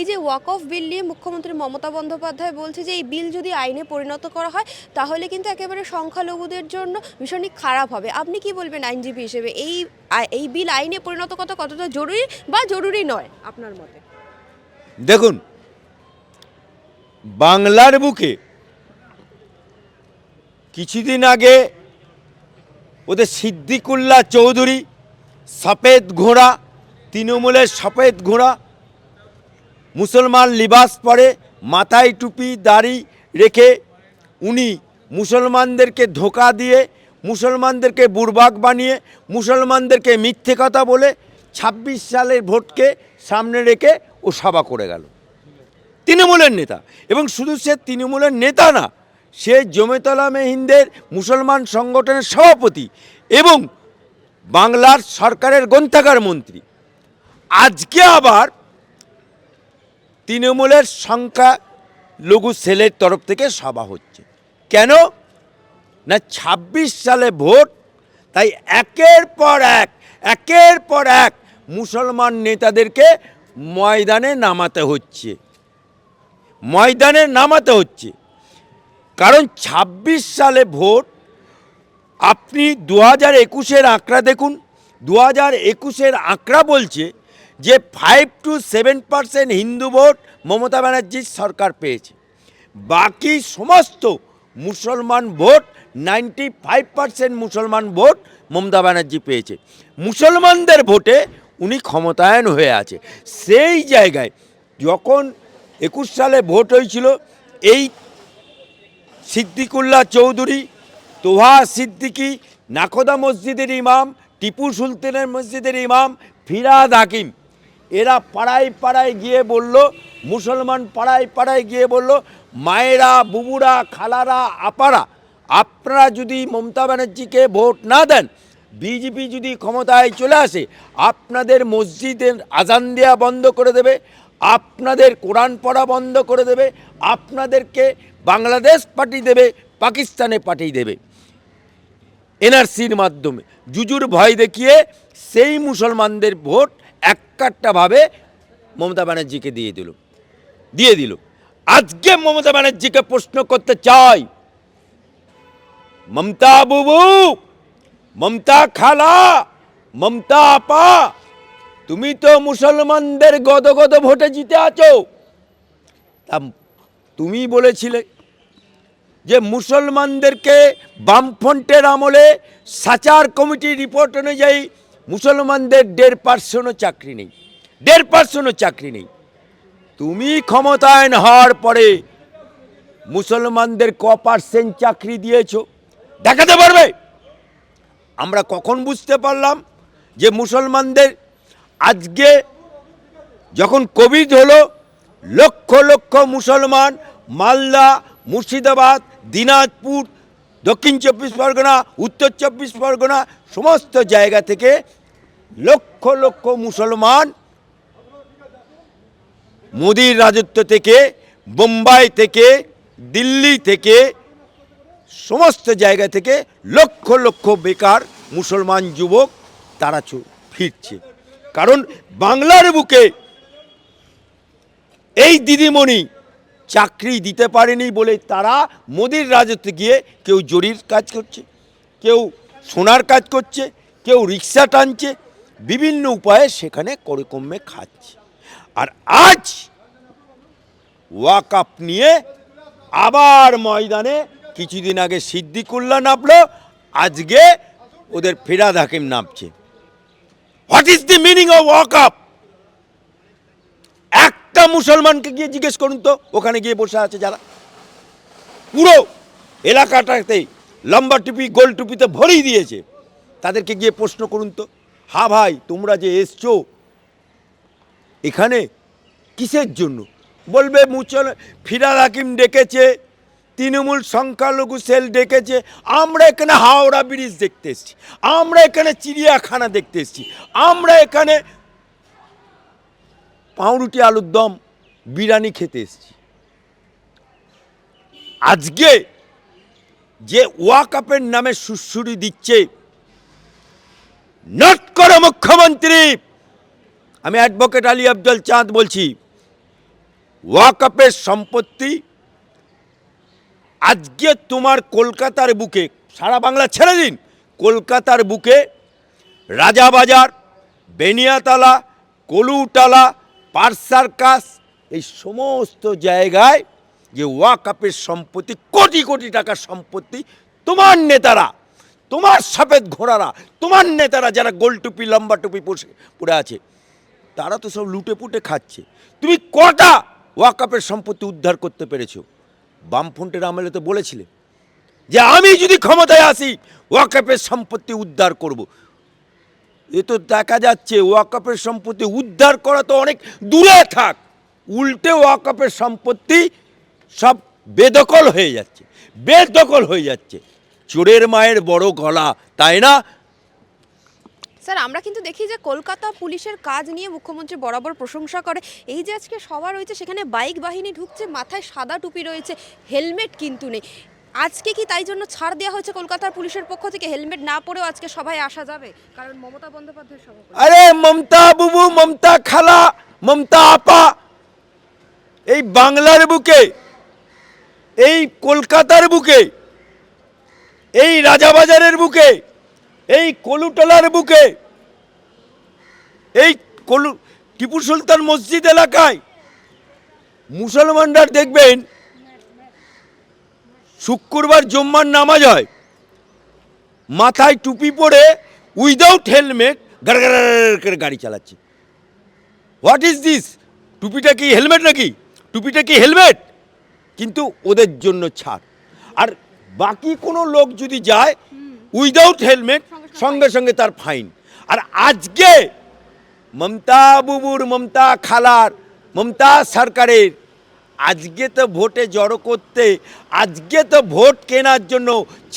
এই যে walk of বিল নিয়ে মুখ্যমন্ত্রী মমতা বন্দ্যোপাধ্যায় বলছে যে, এই বিল যদি আইনে পরিণত করা হয়, তাহলে কিন্তু একেবারে সংখ্যালঘুদের জন্য ভীষণই খারাপ হবে। আপনি কি বলবেন আইনজীবী হিসেবে? এই এই বিল আইনে পরিণত করা কতটা জরুরি বা জরুরি নয় আপনার মতে? দেখুন, বাংলার বুকে কিছুদিন আগে ওদের সিদ্দিকুল্লা চৌধুরী সফেদ ঘোড়া, তৃণমূলের সফেদ ঘোড়া মুসলমান লিবাস পরে মাথায় টুপি, দাড়ি রেখে উনি মুসলমানদেরকে ধোকা দিয়ে, মুসলমানদেরকে বুড়বাক বানিয়ে, মুসলমানদেরকে মিথ্যে কথা বলে ছাব্বিশ সালের ভোটকে সামনে রেখে ও সভা করে গেল। তৃণমূলের নেতা। এবং শুধু সে তৃণমূলের নেতা না, সে জমেতলা মেহিন্দের মুসলমান সংগঠনের সভাপতি এবং বাংলার সরকারের গ্রন্থাগার মন্ত্রী। আজকে আবার তৃণমূলের সংখ্যা লঘু সেলের তরফ থেকে সভা হচ্ছে। কেন? না ২৬ সালে ভোট, তাই একের পর এক, একের পর এক মুসলমান নেতাদেরকে ময়দানে নামাতে হচ্ছে। ময়দানে নামাতে হচ্ছে। কারণ ২৬ সালে ভোট, আপনি দু হাজার একুশের আঁকড়া দেখুন, দু হাজার একুশের আঁকড়া বলছে যে five two seven percent Hindu vote Mamata ব্যানার্জির সরকার পেয়েছে। বাকি সমস্ত মুসলমান ভোট নাইনটি ফাইভ পার্সেন্ট মুসলমান ভোট মমতা ব্যানার্জি পেয়েছে। মুসলমানদের ভোটে উনি ক্ষমতায়ন হয়ে আছে। সেই জায়গায় যখন একুশ সালে ভোট হয়েছিল, এই সিদ্দিকুল্লাহ চৌধুরী, তোহা সিদ্দিকি, নাকোদা মসজিদের ইমাম, টিপু সুলতানের মসজিদের ইমাম, ফিরাদ হাকিম এরা পাড়ায় পাড়ায় গিয়ে বলল, মুসলমান পাড়ায় পাড়ায় গিয়ে বলল, মায়েরা, বুবুরা, খালারা, আপারা, আপনারা যদি মমতা ব্যানার্জিকে ভোট না দেন, বিজেপি যদি ক্ষমতায় চলে আসে, আপনাদের মসজিদের আজান দেওয়া বন্ধ করে দেবে, আপনাদের কোরআন পড়া বন্ধ করে দেবে, আপনাদেরকে বাংলাদেশ পাঠিয়ে দেবে, পাকিস্তানে পাঠিয়ে দেবে। এনআরসির মাধ্যমে। জুজুর ভয় দেখিয়ে সেই মুসলমানদের ভোট এককাট্টাভাবে মমতা ব্যানার্জিকে দিয়ে দিল। দিয়ে দিল। আজকে মমতা ব্যানার্জিকে প্রশ্ন করতে চাই। মমতা বুবু, মমতা খালা, মমতা আপা, তুমি তো মুসলমানদের গদ গদ ভোটে জিতে আছো। তুমি বলেছিলে যে মুসলমানদেরকে বামফ্রন্টের আমলে সাচার কমিটির রিপোর্ট অনুযায়ী মুসলমানদের দেড় পার্সেন্টও চাকরি নেই, দেড় পার্সেন্টও চাকরি নেই। তুমি ক্ষমতায়ন হওয়ার পরে মুসলমানদের ক পার্সেন্ট চাকরি দিয়েছ, দেখাতে পারবে? আমরা কখন বুঝতে পারলাম যে মুসলমানদের আজকে যখন কোভিড হলো, লক্ষ লক্ষ মুসলমান মালদা, মুর্শিদাবাদ, দিনাজপুর, দক্ষিণ চব্বিশ পরগনা, উত্তর চব্বিশ পরগনা, সমস্ত জায়গা থেকে লক্ষ লক্ষ মুসলমান মোদির রাজত্ব থেকে, বোম্বাই থেকে, দিল্লি থেকে, সমস্ত জায়গা থেকে লক্ষ লক্ষ বেকার মুসলমান যুবক তারা ফিরছে। কারণ বাংলার বুকে এই দিদিমণি চাকরি দিতে পারেনি বলে তারা মোদির রাজত্বে গিয়ে কেউ জরির কাজ করছে, কেউ সোনার কাজ করছে, কেউ রিক্সা টানছে বিভিন্ন উপায়ে সেখানে করে খাচ্ছে। আর আজ ওয়াক নিয়ে আবার ময়দানে কিছুদিন আগে সিদ্দিকুল্লা নামলো, আজকে ওদের ফিরাদ হাকিম নামছে। What is the meaning of walk up একটা মুসলমানকে গিয়ে জিজ্ঞেস করুন তো, ওখানে গিয়ে বসে আছে যারা। পুরো এলাকাটাতে লম্বা টুপি, গোল টুপিতে ভরেই দিয়েছে। তাদেরকে গিয়ে প্রশ্ন করুন তো। হা ভাই, তোমরা যে এসছো, এখানে কিসের জন্য? বলবে মুচল, ফিরাদ হাকিম ডেকেছে, তৃণমূল সংখ্যালঘু সেল ডেকেছে, আমরা এখানে হাওড়া ব্রিজ দেখতে এসেছি, আমরা এখানে চিড়িয়াখানা দেখতে এসেছি, আমরা এখানে পাউরুটি আলুর দম, বিরিয়ানি খেতে এসেছি। আজকে যে ওয়াকাপের নামে সুশ্রুরি দিচ্ছে নট করে মুখ্যমন্ত্রী। আমি অ্যাডভোকেট আলী আফজল চাঁদ বলছি ওয়াকআপের সম্পত্তি আজকে তোমার কলকাতার বুকে, সারা বাংলা ছেড়ে দিন, কলকাতার বুকে রাজাবাজার বেনিয়াতলা কলুটালা পার্ক সার্কাস, এই সমস্ত জায়গায় যে ওয়াকআপের সম্পত্তি, কোটি কোটি টাকার সম্পত্তি তোমার নেতারা তোমার সফেদ ঘোড়ারা, তোমার নেতারা যারা গোল টুপি, লম্বা টুপি পরে পরে আছে, তারা তো সব লুটে পুটে খাচ্ছে। তুমি কটা ওয়াকআপের সম্পত্তি উদ্ধার করতে পেরেছ? বামফ্রন্টের আমলে তো বলেছিলে যে আমি যদি ক্ষমতায় আসি ওয়াকআপের সম্পত্তি উদ্ধার করব। এ তো দেখা যাচ্ছে ওয়াকআপের সম্পত্তি উদ্ধার করা তো অনেক দূরে থাক। উল্টে ওয়াকআপের সম্পত্তি সব বেদখল হয়ে যাচ্ছে, বেদখল হয়ে যাচ্ছে। চোরের মায়ের বড় গলা তাই না? স্যার আমরা কিন্তু দেখি যে কলকাতা পুলিশের কাজ নিয়ে মুখ্যমন্ত্রী বরাবর প্রশংসা করে। এই যে আজকে সভা রয়েছে সেখানে বাইক বাহিনী ঢুকছে মাথায় সাদা টুপি রয়েছে হেলমেট কিন্তু নেই। আজকে কি তাই জন্য ছাড় দেওয়া হয়েছে কলকাতার পুলিশের পক্ষ থেকে? হেলমেট না পরেও আজকে সভায় আসা যাবে? কারণ মমতা বন্দ্যোপাধ্যায়ের সভা আরে মমতা বুবু মমতা খালা মমতা আপা এই বাংলার বুকে এই কলকাতার বুকে এই রাজাবাজারের বুকে, এই কলুটলার বুকে, এই কলু, টিপু সুলতান মসজিদ এলাকায় মুসলমানরা দেখবেন শুক্রবার জম্মার নামাজ হয়। মাথায় টুপি পরে উইদাউট হেলমেট গাড় গাড়ি চালাচ্ছে। হোয়াট ইজ দিস টুপিটা কি হেলমেট নাকি? টুপিটা কি হেলমেট কিন্তু ওদের জন্য ছাড়। আর বাকি কোনো লোক যদি যায় উইদাউট হেলমেট সঙ্গে সঙ্গে তার ফাইন আর আজকে মমতা বুবুর মমতা খালার মমতা সরকারের আজকে তো ভোটে জড়ো করতে আজকে তো ভোট কেনার জন্য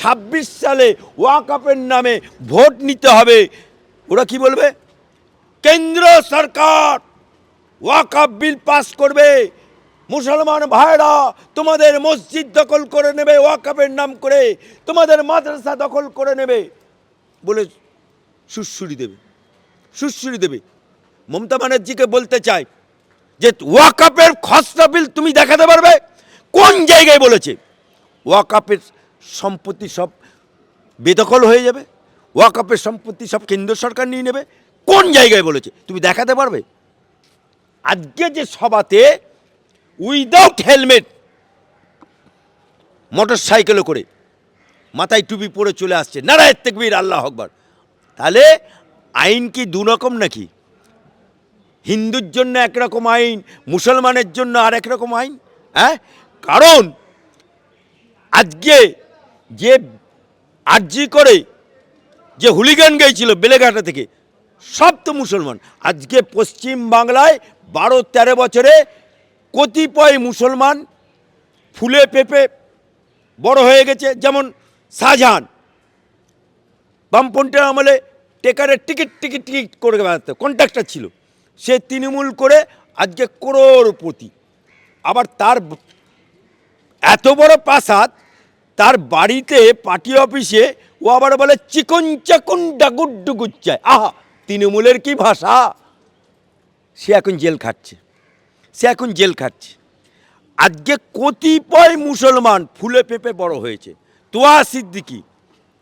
২৬ সালে ওয়াকআপের নামে ভোট নিতে হবে। ওরা কি বলবে? কেন্দ্র সরকার ওয়াকআপ বিল পাস করবে। মুসলমান ভাইরা, তোমাদের মসজিদ দখল করে নেবে ওয়াকআপের নাম করে। তোমাদের মাদ্রাসা দখল করে নেবে। বলে সুশ্রুরি দেবে সুশ্রুরি দেবে। মমতা ব্যানার্জিকে বলতে চাই যে ওয়াকআপের খসড়া বিল তুমি দেখাতে পারবে? কোন জায়গায় বলেছে? ওয়াকআপের সম্পত্তি সব বেদখল হয়ে যাবে। ওয়াকআপের সম্পত্তি সব কেন্দ্র সরকার নিয়ে নেবে। কোন জায়গায় বলেছে? তুমি দেখাতে পারবে? আজকে যে সভাতে উইদাউট হেলমেট মোটর সাইকেলে করে মাথায় টুপি পরে চলে আসছে। নারায় তেকবীর, আল্লাহ আকবার। তাহলে আইন কি দু রকম নাকি? হিন্দুর জন্য একরকম আইন, মুসলমানের জন্য আর রকম আইন? হ্যাঁ? কারণ আজকে যে আর্জি করে যে হুলিগান গেছিল বেলেঘাটা থেকে, সব তো মুসলমান। আজকে পশ্চিম বাংলায় বারো তেরো বছরে কতিপয় মুসলমান ফুলে পেঁপে বড় হয়ে গেছে, যেমন শাহজাহান। বামপন্থের আমলে টেকারের টিকিট টিকিট টিকিট করে বেড়াতে, কন্ট্রাক্টর ছিল। সে তৃণমূল করে আজকে করোড়পতি। আবার তার এত বড় প্রাসাদ, তার বাড়িতে পার্টি অফিসে ও আবার বলে চিকন চাকুন ডাগুড্ডু গুচ্চায় আহা, তৃণমূলের কি ভাষা? সে এখন জেল খাচ্ছে সে এখন জেল খাচ্ছে। আজকে কতিপয় মুসলমান ফুলে পেঁপে বড় হয়েছে। তোয়া সিদ্দিকি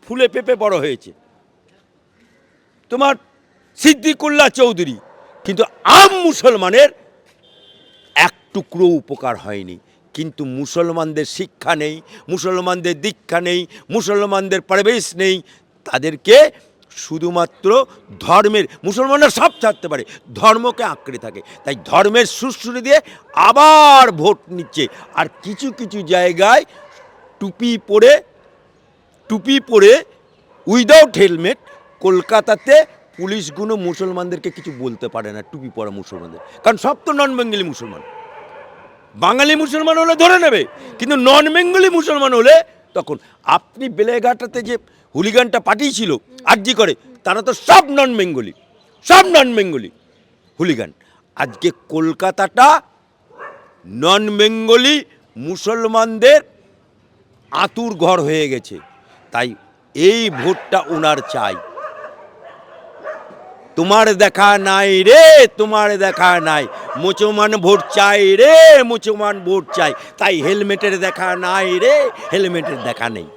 ফুলে পেঁপে বড় হয়েছে। তোমার সিদ্দিকুল্লাহ চৌধুরী কিন্তু আম মুসলমানের এক টুকরো উপকার হয়নি। কিন্তু মুসলমানদের শিক্ষা নেই, মুসলমানদের দীক্ষা নেই, মুসলমানদের পরিবেশ নেই। তাদেরকে শুধুমাত্র ধর্মের, মুসলমানরা সব ছাড়তে পারে, ধর্মকে আঁকড়ে থাকে। তাই ধর্মের সুশ্রুতি দিয়ে আবার ভোট নিচ্ছে। আর কিছু কিছু জায়গায় টুপি পরে টুপি পরে উইদাউট হেলমেট কলকাতাতে পুলিশগুলো মুসলমানদেরকে কিছু বলতে পারে না, টুপি পরা মুসলমানদের। কারণ সব তো নন বেঙ্গলি মুসলমান। বাঙালি মুসলমান হলে ধরে নেবে, কিন্তু নন বেঙ্গলি মুসলমান হলে তখন আপনি বেলেঘাটাতে যে হুলিগানটা পাঠিয়েছিল, আর্জি করে, তারা তো সব নন বেঙ্গলি সব নন বেঙ্গলি হুলিগান। আজকে কলকাতাটা নন বেঙ্গলি মুসলমানদের আতুর ঘর হয়ে গেছে, তাই এই ভোটটা ওনার চাই। তোমার দেখা নাই রে, তোমার দেখা নাই, মুসলমান ভোট চাই রে, মুসলমান ভোট চাই, তাই হেলমেটের দেখা নাই রে, হেলমেটের দেখা নেই।